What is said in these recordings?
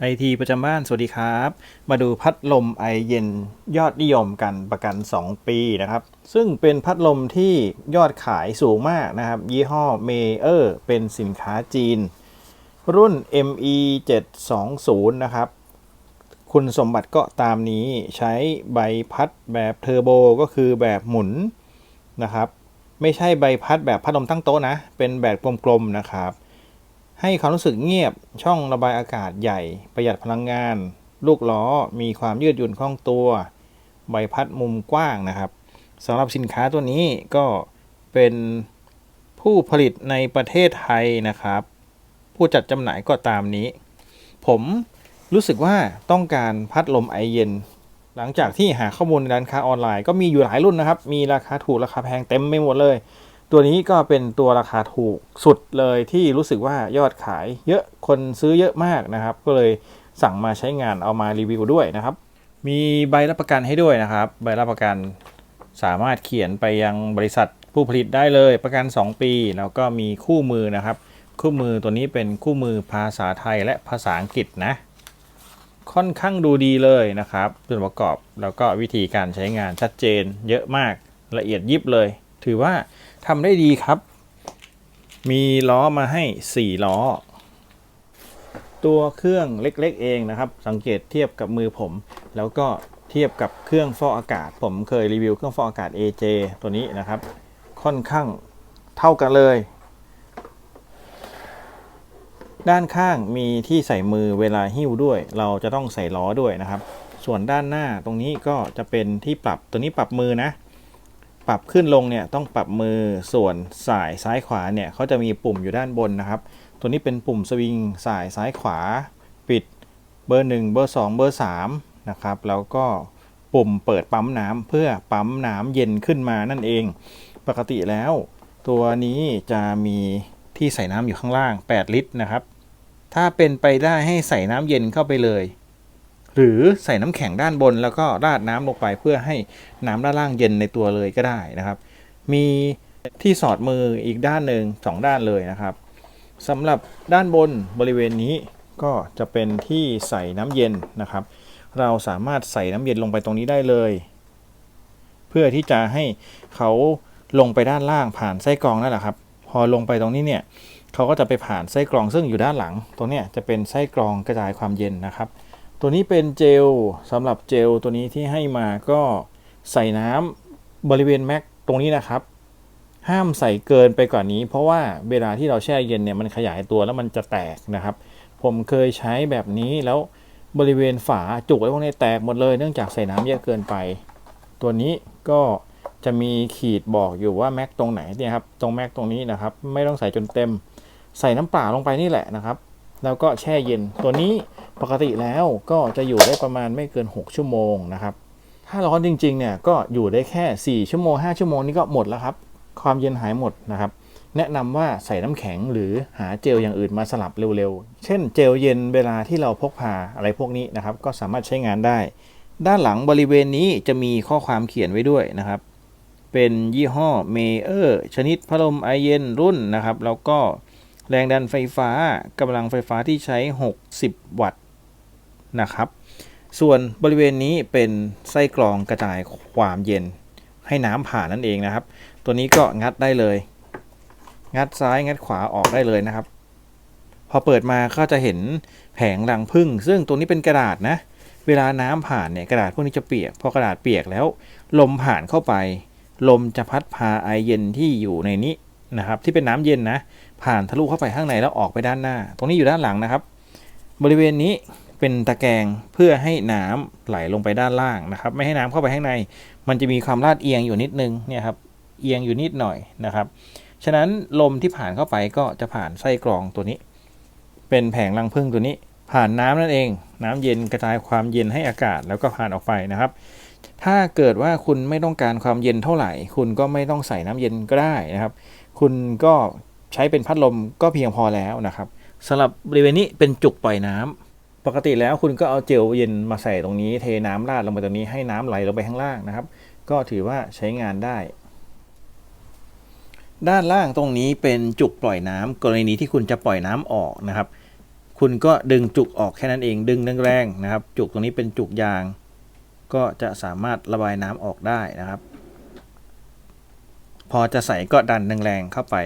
ไอทีประจำบ้าน สวัสดีครับ มาดูพัดลมไอเย็นยอดนิยมกันประกัน 2 ปีนะครับ ซึ่งเป็นพัดลมที่ยอดขายสูงมากนะครับ ยี่ห้อเมเออร์เป็นสินค้าจีน รุ่น ME 720นะครับ คุณสมบัติก็ตามนี้ใช้ใบพัดแบบเทอร์โบก็คือแบบหมุนนะครับ ไม่ใช่ใบพัดแบบพัดลมตั้งโต๊ะนะ เป็นแบบกลมๆนะครับ ให้ความรู้สึกเงียบ ช่องระบายอากาศใหญ่ ประหยัดพลังงาน ลูกล้อมีความยืดหยุ่นคล่องตัว ใบพัดมุมกว้างนะครับสำหรับสินค้าตัวนี้ก็เป็นผู้ผลิตในประเทศไทยนะครับ ผู้จัดจำหน่ายก็ตามนี้ ผมรู้สึกว่าต้องการพัดลมไอเย็น หลังจากที่หาข้อมูลในร้านค้าออนไลน์ก็มีอยู่หลายรุ่นนะครับ มีราคาถูกราคาแพงเต็มไปหมดเลย ตัวนี้ก็เป็นตัวราคาถูกสุดเลยที่รู้สึกว่ายอดขายเยอะคนซื้อเยอะมากนะครับ ก็เลยสั่งมาใช้งานเอามารีวิวด้วยนะครับ มีใบรับประกันให้ด้วยนะครับ ใบรับประกันสามารถเขียนไปยังบริษัทผู้ผลิตได้เลยประกัน 2 ปี แล้วก็มีคู่มือนะครับ คู่มือตัวนี้เป็นคู่มือภาษาไทยและภาษาอังกฤษนะ ค่อนข้างดูดีเลยนะครับส่วนประกอบแล้วก็วิธีการใช้งานชัดเจนเยอะมากละเอียดยิบเลย ถือว่า ทำได้ดีครับ มีล้อมาให้ 4 ล้อ ตัวเครื่องเล็กๆเองนะครับ สังเกตเทียบกับมือผม แล้วก็เทียบกับเครื่องฟอกอากาศ ผมเคยรีวิวเครื่องฟอกอากาศ AJ ตัวนี้นะครับ ค่อนข้างเท่ากันเลย ด้านข้างมีที่ใส่มือเวลาหิ้วด้วย เราจะต้องใส่ล้อด้วยนะครับ ส่วนด้านหน้าตรงนี้ก็จะเป็นที่ปรับตัวนี้ปรับมือนะ ปรับขึ้นลงเนี่ยต้องปรับมือส่วนสายซ้ายขวาเนี่ยเขาจะมีปุ่มอยู่ด้านบนนะครับ ตัวนี้เป็นปุ่มสวิงสายซ้ายขวา ปิดเบอร์ 1 เบอร์ 2 เบอร์3นะครับแล้วก็ปุ่มเปิดปั๊มน้ำเพื่อปั๊มน้ำเย็นขึ้นมานั่นเอง ปกติแล้ว ตัวนี้จะมีที่ใส่น้ำอยู่ข้างล่าง 8 ลิตรนะครับ ถ้าเป็นไปได้ให้ใส่น้ำเย็นเข้าไปเลย หรือใส่น้ำแข็งด้านบน แล้วก็ราดน้ำลงไปเพื่อให้น้ำด้านล่างเย็นในตัวเลยก็ได้นะครับ มีที่สอดมืออีกด้านหนึ่งสองด้านเลยนะครับสำหรับด้านบนบริเวณนี้ก็จะเป็นที่ใส่น้ำเย็นนะครับ เราสามารถใส่น้ำเย็นลงไปตรงนี้ได้เลย เพื่อที่จะให้เขาลงไปด้านล่างผ่านไส้กรองนั่นแหละครับ พอลงไปตรงนี้เนี่ยเขาก็จะไปผ่านไส้กรองซึ่งอยู่ด้านหลัง ตรงนี้จะเป็นไส้กรองกระจายความเย็นนะครับ ตัวนี้เป็นเจลสำหรับเจลตัวนี้ที่ให้มาก็ใส่น้ำบริเวณแม็กตรงนี้นะครับ ห้ามใส่เกินไปกว่านนี้ เพราะว่าเวลาที่เราแช่เย็นเนี่ยมันขยายตัวแล้วมันจะแตกนะครับ ผมเคยใช้แบบนี้แล้วบริเวณฝาจุกไว้พวกนี้แตกหมดเลยเนื่องจากใส่น้ำเยอะเกินไป ตัวนี้ก็จะมีขีดบอกอยู่ว่าแม็กตรงไหนเนี่ยครับตรงแม็กตรงนี้นะครับ ไม่ต้องใส่จนเต็ม ใส่น้ำเปล่าลงไปนี่แหละนะครับ แล้วก็แช่เย็นตัวนี้ ปกติแล้วก็จะอยู่ได้ประมาณไม่เกิน 6 ชั่วโมงนะครับ ถ้าร้อนจริงๆเนี่ยก็อยู่ได้แค่ 4 ชั่วโมง 5 ชั่วโมงนี่ก็หมดแล้วครับ ความเย็นหายหมดนะครับ แนะนำว่าใส่น้ำแข็งหรือหาเจลอย่างอื่นมาสลับเร็วๆ เช่นเจลเย็นเวลาที่เราพกพาอะไรพวกนี้นะครับ ก็สามารถใช้งานได้ ด้านหลังบริเวณนี้จะมีข้อความเขียนไว้ด้วยนะครับ เป็นยี่ห้อเมเออร์ชนิดพัดลมไอเย็นรุ่นนะครับ แล้วก็แรงดันไฟฟ้ากำลังไฟฟ้าที่ใช้ 60 วัตต์ นะครับ ส่วนบริเวณนี้เป็นไส้กรองกระจายความเย็นให้น้ำผ่านนั่นเองนะครับ ตัวนี้ก็งัดได้เลย งัดซ้ายงัดขวาออกได้เลยนะครับ พอเปิดมาก็จะเห็นแผงรังพึ่ง ซึ่งตัวนี้เป็นกระดาษนะ เวลาน้ำผ่านเนี่ยกระดาษพวกนี้จะเปียก พอกระดาษเปียกแล้ว ลมผ่านเข้าไป ลมจะพัดพาไอเย็นที่อยู่ในนี้นะครับ ที่เป็นน้ำเย็นนะ ผ่านทะลุเข้าไปข้างในแล้วออกไปด้านหน้า ตรงนี้อยู่ด้านหลังนะครับ บริเวณนี้ เป็นตะแกรงเพื่อให้น้ำไหลลงไปด้านล่างนะครับ ไม่ให้น้ำเข้าไปข้างใน มันจะมีความลาดเอียงอยู่นิดนึงเนี่ยครับเอียงอยู่นิดหน่อยนะครับ ฉะนั้นลมที่ผ่านเข้าไปก็จะผ่านไส้กรองตัวนี้ เป็นแผงรังผึ้งตัวนี้ ผ่านน้ำนั่นเอง น้ำเย็นกระจายความเย็นให้อากาศแล้วก็ผ่านออกไปนะครับ ถ้าเกิดว่าคุณไม่ต้องการความเย็นเท่าไหร่ คุณก็ไม่ต้องใส่น้ำเย็นก็ได้นะครับ คุณก็ใช้เป็นพัดลมก็เพียงพอแล้วนะครับสำหรับบริเวณนี้เป็นจุกปล่อยน้ำ ปกติแล้วคุณก็เอาเจลเย็นมาใส่ตรงนี้ เทน้ำราดลงไปตรงนี้ให้น้ำไหลลงไปข้างล่างนะครับ ก็ถือว่าใช้งานได้ ด้านล่างตรงนี้เป็นจุกปล่อยน้ำกรณีที่คุณจะปล่อยน้ำออกนะครับ คุณก็ดึงจุกออกแค่นั้นเอง ดึงแรงๆนะครับ จุกตรงนี้เป็นจุกยาง ก็จะสามารถระบายน้ำออกได้นะครับ พอจะใส่ก็ดันแรงๆเข้าไป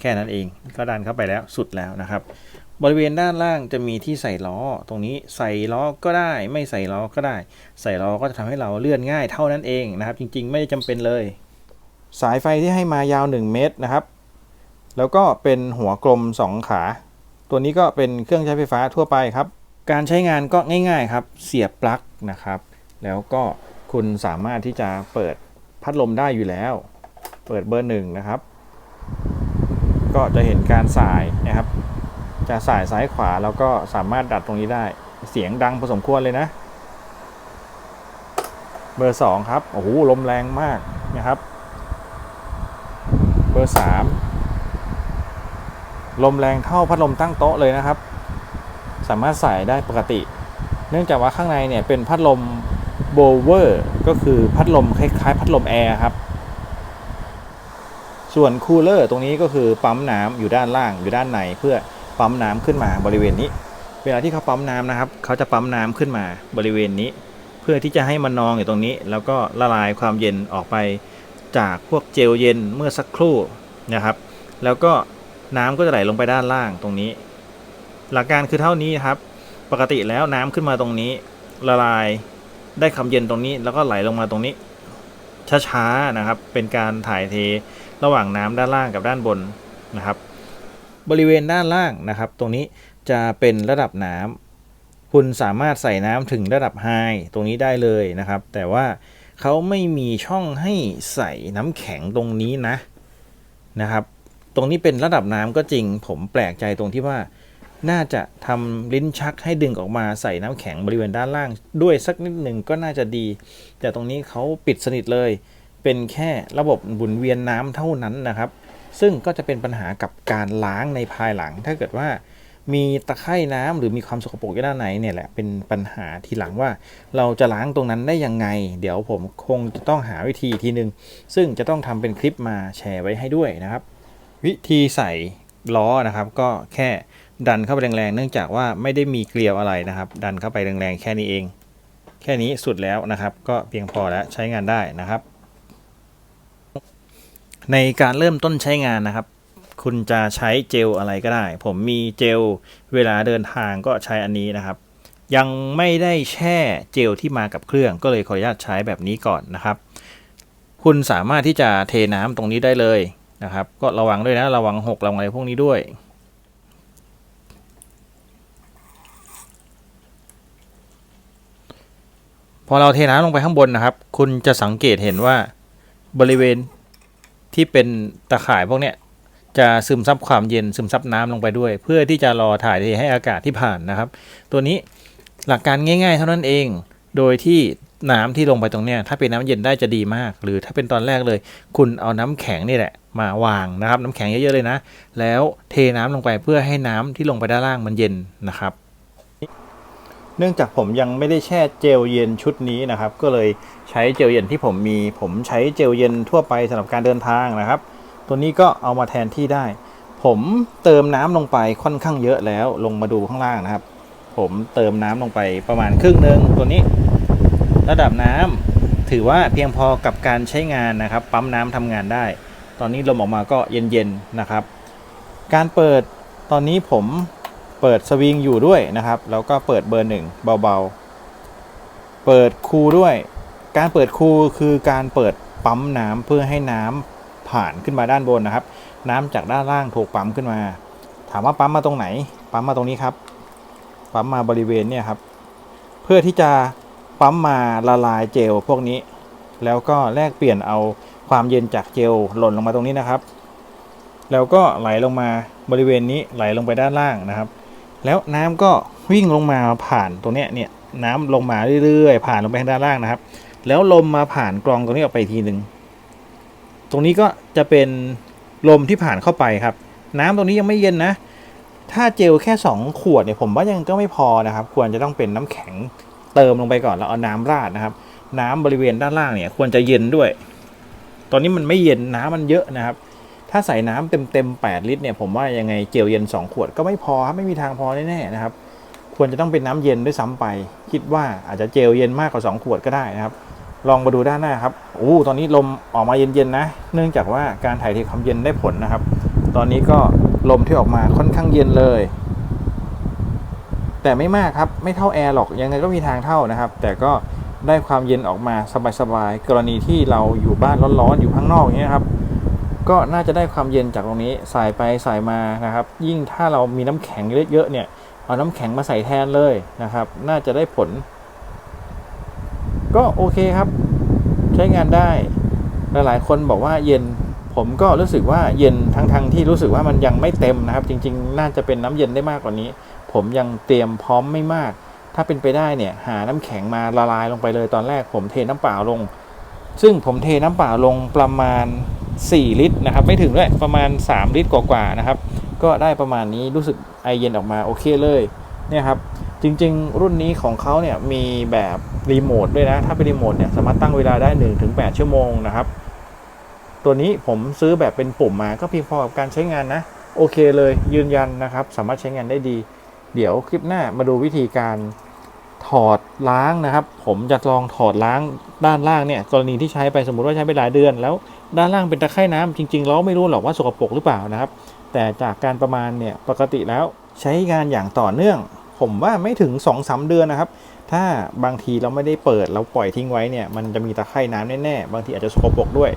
แค่นั้นเอง ก็ดันเข้าไปแล้วสุดแล้วนะครับ บริเวณด้านล่างจะมีที่ใส่ล้อ ตรงนี้ใส่ล้อก็ได้ ไม่ใส่ล้อก็ได้ ใส่ล้อก็จะทำให้เราเลื่อนง่ายเท่านั้นเองนะครับ จริงๆ ไม่ได้จำเป็นเลย สายไฟที่ให้มายาว 1 เมตรนะครับ แล้วก็เป็นหัวกลม 2 ขา ตัวนี้ก็เป็นเครื่องใช้ไฟฟ้าทั่วไปครับ การใช้งานก็ง่าย ๆครับ เสียบปลั๊กนะครับ แล้วก็คุณสามารถที่จะเปิดพัดลมได้อยู่แล้ว เปิดเบอร์หนึ่งนะครับ ก็จะเห็นการสายนะครับ จะสายซ้ายขวาแล้วก็สามารถดัดตรงนี้ได้ เสียงดังพอสมควรเลยนะ เบอร์สองครับโอ้โหลมแรงมากนะครับ เบอร์สามลมแรงเท่าพัดลมตั้งโต๊ะเลยนะครับ สามารถใส่ได้ปกติ เนื่องจากว่าข้างในเนี่ยเป็นพัดลมโบเวอร์ก็คือพัดลมคล้ายๆ พัดลมแอร์ครับส่วนคูลเลอร์ตรงนี้ก็คือปั๊มน้ำอยู่ด้านล่างอยู่ด้านในเพื่อ ปั๊มน้ำขึ้นมาบริเวณนี้ เวลาที่เขาปั๊มน้ำนะครับ เขาจะปั๊มน้ำขึ้นมาบริเวณนี้ เพื่อที่จะให้มันนองอยู่ตรงนี้ แล้วก็ละลายความเย็นออกไปจากพวกเจลเย็นเมื่อสักครู่นะครับ แล้วก็น้ำก็จะไหลลงไปด้านล่างตรงนี้ หลักการคือเท่านี้ครับ ปกติแล้วน้ำขึ้นมาตรงนี้ ละลายได้ความเย็นตรงนี้ แล้วก็ไหลลงมาตรงนี้ช้าๆนะครับ เป็นการถ่ายเทระหว่างน้ำด้านล่างกับด้านบนนะครับ บริเวณด้านล่างนะครับ ตรงนี้จะเป็นระดับน้ำคุณสามารถใส่น้ำถึงระดับไฮตรงนี้ได้เลยนะครับ แต่ว่าเขาไม่มีช่องให้ใส่น้ำแข็งตรงนี้นะนะครับ ตรงนี้เป็นระดับน้ำก็จริง ผมแปลกใจตรงที่ว่าน่าจะทำลิ้นชักให้ดึงออกมาใส่น้ำแข็งบริเวณด้านล่าง ด้วยสักนิดหนึ่งก็น่าจะดี แต่ตรงนี้เขาปิดสนิทเลย เป็นแค่ระบบหมุนเวียนน้ำเท่านั้นนะครับ ซึ่งก็จะเป็นปัญหากับการล้างในภายหลัง ถ้าเกิดว่ามีตะไคร่น้ำหรือมีความสกปรกอยู่ด้านในเนี่ยแหละเป็นปัญหาทีหลังว่า เราจะล้างตรงนั้นได้ยังไง เดี๋ยวผมคงจะต้องหาวิธีทีหนึ่งซึ่งจะต้องทำเป็นคลิปมาแชร์ไว้ให้ด้วยนะครับ วิธีใส่ล้อนะครับ ก็แค่ดันเข้าไปแรงๆ เนื่องจากว่าไม่ได้มีเกลียวอะไรนะครับ ดันเข้าไปแรงๆ แค่นี้เอง แค่นี้สุดแล้วนะครับ ก็เพียงพอแล้วใช้งานได้นะครับ ในการเริ่มต้นใช้งานนะครับ คุณจะใช้เจลอะไรก็ได้ ผมมีเจลเวลาเดินทางก็ใช้อันนี้นะครับ ยังไม่ได้แช่เจลที่มากับเครื่อง ก็เลยขออนุญาตใช้แบบนี้ก่อนนะครับ คุณสามารถที่จะเทน้ำตรงนี้ได้เลยนะครับ ก็ระวังด้วยนะระวังหกระวังอะไรพวกนี้ด้วยพอเราเทน้ำลงไปข้างบนนะครับ คุณจะสังเกตเห็นว่าบริเวณ ที่เป็นตะข่ายพวกเนี้ยจะซึมซับความเย็นซึมซับน้ำลงไปด้วย เพื่อที่จะรอถ่ายเทให้อากาศที่ผ่านนะครับ ตัวนี้หลักการง่าย ๆ เท่านั้นเอง โดยที่น้ำที่ลงไปตรงเนี้ยถ้าเป็นน้ำเย็นได้จะดีมาก หรือถ้าเป็นตอนแรกเลย คุณเอาน้ำแข็งนี่แหละ มาวางนะครับ น้ำแข็งเยอะๆเลยนะ แล้วเทน้ำลงไปเพื่อให้น้ำที่ลงไปด้านล่างมันเย็นนะครับ เนื่องจากผมยังไม่ได้แช่เจลเย็นชุดนี้นะครับ ก็เลยใช้เจลเย็นที่ผมมี ผมใช้เจลเย็นทั่วไปสำหรับการเดินทางนะครับ ตัวนี้ก็เอามาแทนที่ได้ ผมเติมน้ำลงไปค่อนข้างเยอะแล้วลงมาดูข้างล่างนะครับ ผมเติมน้ำลงไปประมาณครึ่งหนึ่งตัวนี้ ระดับน้ำถือว่าเพียงพอกับการใช้งานนะครับ ปั๊มน้ำทำงานได้ ตอนนี้ลมออกมาก็เย็นๆนะครับ การเปิดตอนนี้ผม เปิดสวิงอยู่ด้วยนะครับ แล้วก็เปิดเบอร์หนึ่งเบาๆ เปิดคูลด้วย การเปิดคูลคือการเปิดปั๊มน้ำเพื่อให้น้ำผ่านขึ้นมาด้านบนนะครับ น้ำจากด้านล่างถูกปั๊มขึ้นมา ถามว่าปั๊มมาตรงไหน ปั๊มมาตรงนี้ครับ ปั๊มมาบริเวณเนี่ยครับ เพื่อที่จะปั๊มมาละลายเจลพวกนี้ แล้วก็แลกเปลี่ยนเอาความเย็นจากเจลหล่นลงมาตรงนี้นะครับ แล้วก็ไหลลงมาบริเวณนี้ไหลลงไปด้านล่างนะครับ แล้วน้ำก็วิ่งลงมาผ่านตรงเนี้ยเนี่ยน้ำลงมาเรื่อยๆ ผ่านลงไปทางด้านล่างนะครับ แล้วลมมาผ่านกรองตรงนี้ออกไปทีหนึ่งตรงนี้ก็จะเป็นลมที่ผ่านเข้าไปครับ น้ำตรงนี้ยังไม่เย็นนะ ถ้าเจลแค่ 2 ขวดเนี่ยผมว่ายังก็ไม่พอนะครับ ควรจะต้องเป็นน้ำแข็งเติมลงไปก่อนแล้วเอาน้ำราดนะครับ น้ำบริเวณด้านล่างเนี่ยควรจะเย็นด้วย ตอนนี้มันไม่เย็นน้ำมันเยอะนะครับ ถ้าใส่น้ำเต็มเต็มๆ 8 ลิตรเนี่ยผมว่ายังไงเจลเย็น 2 ขวดก็ไม่พอครับไม่มีทางพอแน่ๆนะครับ ควรจะต้องเป็นน้ำเย็นด้วยซ้ำไป คิดว่าอาจจะเจลเย็นมากกว่า 2 ขวดก็ได้นะครับ ลองมาดูด้านหน้าครับโอ้ตอนนี้ลมออกมาเย็นๆนะ เนื่องจากว่าการถ่ายเทความเย็นได้ผลนะครับ ตอนนี้ก็ลมที่ออกมาค่อนข้างเย็นเลย แต่ไม่มากครับไม่เท่าแอร์หรอกยังไงก็มีทางเท่านะครับ แต่ก็ได้ความเย็นออกมาสบายๆกรณีที่เราอยู่บ้านร้อนๆอยู่ข้างนอกอย่างเงี้ยครับ ก็น่าจะได้ความเย็นจากตรงนี้ใส่ไปใส่มานะครับ ยิ่งถ้าเรามีน้ำแข็งเยอะๆเนี่ยเอาน้ำแข็งมาใส่แทนเลยนะครับ น่าจะได้ผล ก็โอเคครับ ใช้งานได้ หลายๆ คนบอกว่าเย็นผมก็รู้สึกว่าเย็นทั้งๆที่รู้สึกว่ามันยังไม่เต็มนะครับ จริง ๆ น่าจะเป็นน้ำเย็นได้มากกว่านี้ ผมยังเตรียมพร้อมไม่มาก ถ้าเป็นไปได้เนี่ย หาน้ำแข็งมาละลายลงไปเลยตอนแรกผมเทน้ำเปล่าลง ซึ่งผมเทน้ำเปล่าลงประมาณ 4 ลิตรนะครับ ไม่ถึงด้วยประมาณ 3 ลิตรกว่าๆนะครับ ก็ได้ประมาณนี้รู้สึกไอเย็นออกมาโอเคเลยเนี่ยครับจริง ๆ รุ่นนี้ของเขาเนี่ยมีแบบรีโมทด้วยนะ ถ้าเป็นรีโมทเนี่ยสามารถตั้งเวลาได้ 1-8 ชั่วโมงนะครับ ตัวนี้ผมซื้อแบบเป็นปุ่มมาก็เพียงพอกับการใช้งานนะ โอเคเลยยืนยันนะครับ สามารถใช้งานได้ดี เดี๋ยวคลิปหน้ามาดูวิธีการ ถอดล้างนะครับ ผมจะลองถอดล้างด้านล่างเนี่ยกรณีที่ใช้ไปสมมติว่าใช้ไปหลายเดือน แล้วด้านล่างเป็นตะไคร่น้ำจริงๆเราไม่รู้หรอกว่าสกปรกหรือเปล่านะครับ แต่จากการประมาณเนี่ยปกติแล้วใช้งานอย่างต่อเนื่อง ผมว่าไม่ถึง2-3เดือนนะครับ ถ้าบางทีเราไม่ได้เปิดเราปล่อยทิ้งไว้เนี่ยมันจะมีตะไคร่น้ำแน่ๆบางทีอาจจะสกปรกด้วย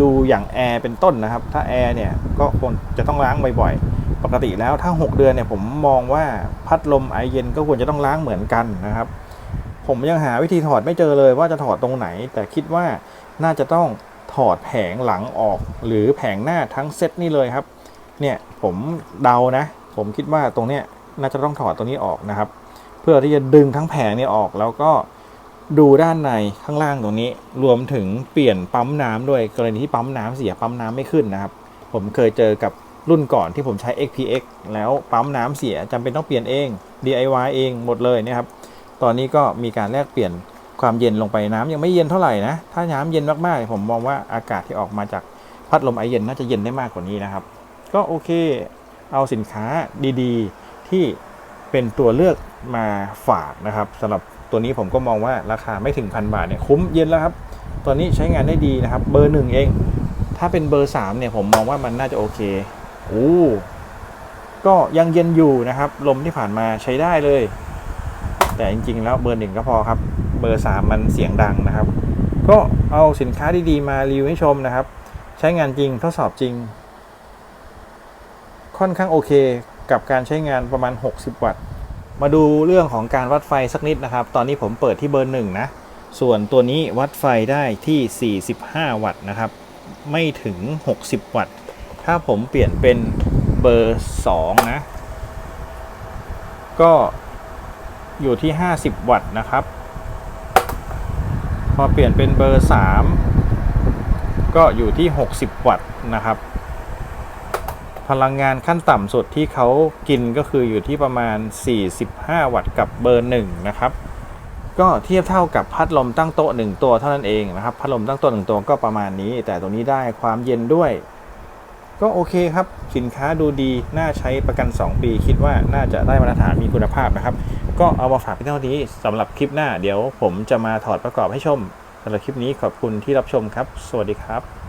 ดูอย่างแอร์เป็นต้นนะครับ ถ้าแอร์เนี่ยก็ควรจะต้องล้างบ่อยๆ ปกติแล้วถ้า 6 เดือนเนี่ยผมมองว่าพัดลมไอเย็นก็ควรจะต้องล้างเหมือนกันนะครับ ผมยังหาวิธีถอดไม่เจอเลยว่าจะถอดตรงไหน แต่คิดว่าน่าจะต้องถอดแผงหลังออก หรือแผงหน้าทั้งเซตนี่เลยครับ เนี่ยผมเดานะ ผมคิดว่าตรงเนี้ยน่าจะต้องถอดตรงนี้ออกนะครับ เพื่อที่จะดึงทั้งแผงนี่ออกแล้วก็ดูด้านในข้างล่างตรงนี้ รวมถึงเปลี่ยนปั๊มน้ำด้วยกรณีที่ปั๊มน้ำเสียปั๊มน้ำไม่ขึ้นนะครับ ผมเคยเจอกับ รุ่นก่อนที่ผมใช้ XPX แล้วปั๊มน้ำเสียจำเป็นต้องเปลี่ยนเอง DIY เองหมดเลยนะครับ ตอนนี้ก็มีการแลกเปลี่ยนความเย็นลงไปน้ำยังไม่เย็นเท่าไหร่นะ ถ้าน้ำเย็นมากๆ ผมมองว่าอากาศที่ออกมาจากพัดลมไอเย็นน่าจะเย็นได้มากกว่านี้นะครับ ก็โอเค เอาสินค้าดีๆ ที่เป็นตัวเลือกมาฝากนะครับสำหรับตัวนี้ผมก็มองว่าราคาไม่ถึงพันบาทเนี่ยคุ้มเย็นแล้วครับ ตัวนี้ใช้งานได้ดีนะครับ เบอร์หนึ่งเอง ถ้าเป็นเบอร์สามเนี่ยผมมองว่ามันน่าจะโอเค โอ้ก็ยังเย็นอยู่นะครับ ลมที่ผ่านมาใช้ได้เลย แต่จริง ๆ แล้วเบอร์หนึ่งก็พอครับ เบอร์สามมันเสียงดังนะครับ ก็เอาสินค้าดีๆ มารีวิวให้ชมนะครับ ใช้งานจริงทดสอบจริง ค่อนข้างโอเคกับการใช้งานประมาณ 60 วัตต์ มาดูเรื่องของการวัดไฟสักนิดนะครับ ตอนนี้ผมเปิดที่เบอร์หนึ่งนะ ส่วนตัวนี้วัดไฟได้ที่ 45 วัตต์นะครับ ไม่ถึง 60 วัตต์ ถ้าผมเปลี่ยนเป็นเบอร์2นะ ก็อยู่ที่ 50 วัตต์นะครับ พอเปลี่ยนเป็นเบอร์ 3 ก็อยู่ที่ 60 วัตต์นะครับ พลังงานขั้นต่ำสุดที่เขากินก็คืออยู่ที่ประมาณ 45 วัตต์กับเบอร์ 1 นะครับ ก็เทียบเท่ากับพัดลมตั้งโต๊ะ 1 ตัวเท่านั้นเองนะครับ พัดลมตั้งโต๊ะ1ตัวก็ประมาณนี้ แต่ตัวนี้ได้ความเย็นด้วย ก็โอเคครับ สินค้าดูดี น่าใช้ประกัน 2 ปี คิดว่าน่าจะได้มาตรฐานมีคุณภาพนะครับ ก็เอามาฝากเพียงเท่านี้สำหรับคลิปหน้า เดี๋ยวผมจะมาถอดประกอบให้ชมสำหรับคลิปนี้ขอบคุณที่รับชมครับ สวัสดีครับ